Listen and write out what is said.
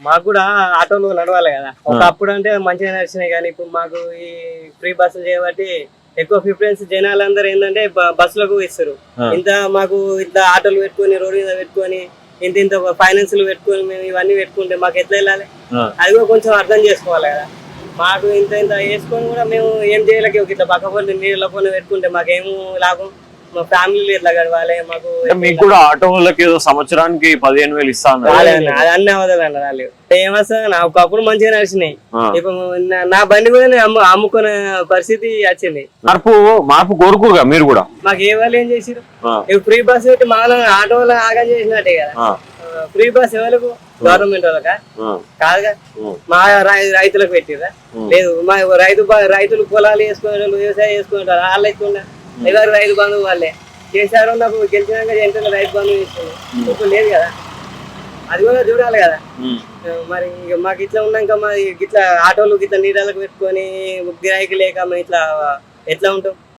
మాకు కూడా ఆటోలు నడవాలి కదా. ఒకప్పుడు అంటే మంచిగా నడిచినాయి కానీ ఇప్పుడు మాకు ఈ ఫ్రీ బస్సులు చేయబట్టి ఎక్కువ ప్రిఫరెన్స్ జనాలందరూ ఏంటంటే బస్సులకు ఇస్తారు. ఇంత మాకు ఇంత ఆటోలు పెట్టుకొని రోడ్డు మీద పెట్టుకొని ఇంత ఇంత ఫైనాన్స్లు పెట్టుకొని మేము ఇవన్నీ పెట్టుకుంటే మాకు ఎట్లా వెళ్ళాలి. అది కూడా కొంచెం అర్థం చేసుకోవాలి కదా. మాకు ఇంత ఇంత వేసుకొని కూడా మేము ఏం చేయలేక ఇట్లా పక్క నీళ్ళ పొంది పెట్టుకుంటే మాకేమో లాభం? మా ఫ్యామిలీలు ఎట్లా గడవాలి మాకు మీకు కూడా ఆటో వాళ్ళకి ఏదో సంవత్సరానికి పదిహేను వేలు ఇస్తా అన్నారు. రాలేదన్న అది అన్ని అన్న రాలేదు. ఏమొస్తుంది నా ఒకప్పుడు మంచిగా నడిచినాయి. ఇప్పుడు నా- బండి కూడా అమ్ము అమ్ముకునే పరిస్థితి వచ్చింది. మార్పు మార్పు కోరుకురుగా మీరు కూడా? మాకు ఏ వాళ్ళు ఏం చేసిరు ఇప్పుడు ఫ్రీ బస్ పెట్టి మాలో ఆటో ఆగం చేసినట్టే కదా. ఫ్రీ బస్ ఎవరికి గవర్నమెంట్ వాళ్ళకా? కాదుగా. మా రైతులకు పెట్టిరా. లేదు మా రైతు రైతులు పొలాలు వేసుకునే వాళ్ళు వ్యవసాయం చేసుకుంటారు వాళ్ళు ఎక్కువ ఎవరు రైతు బంధువు వాళ్ళే. కేసీఆర్ ఉన్నప్పుడు గెలిచినాక జంటలు రైతు బంధువు తీసుకున్నాం ఇప్పుడు లేదు కదా. అది కూడా చూడాలి కదా. మరి మాకు ఇట్లా ఉన్నాక మరి ఇట్లా ఆటోలు ఇట్లా నీళ్ళకు పెట్టుకొని గిరాయికి లేక ఇట్లా ఎట్లా ఉంటాం?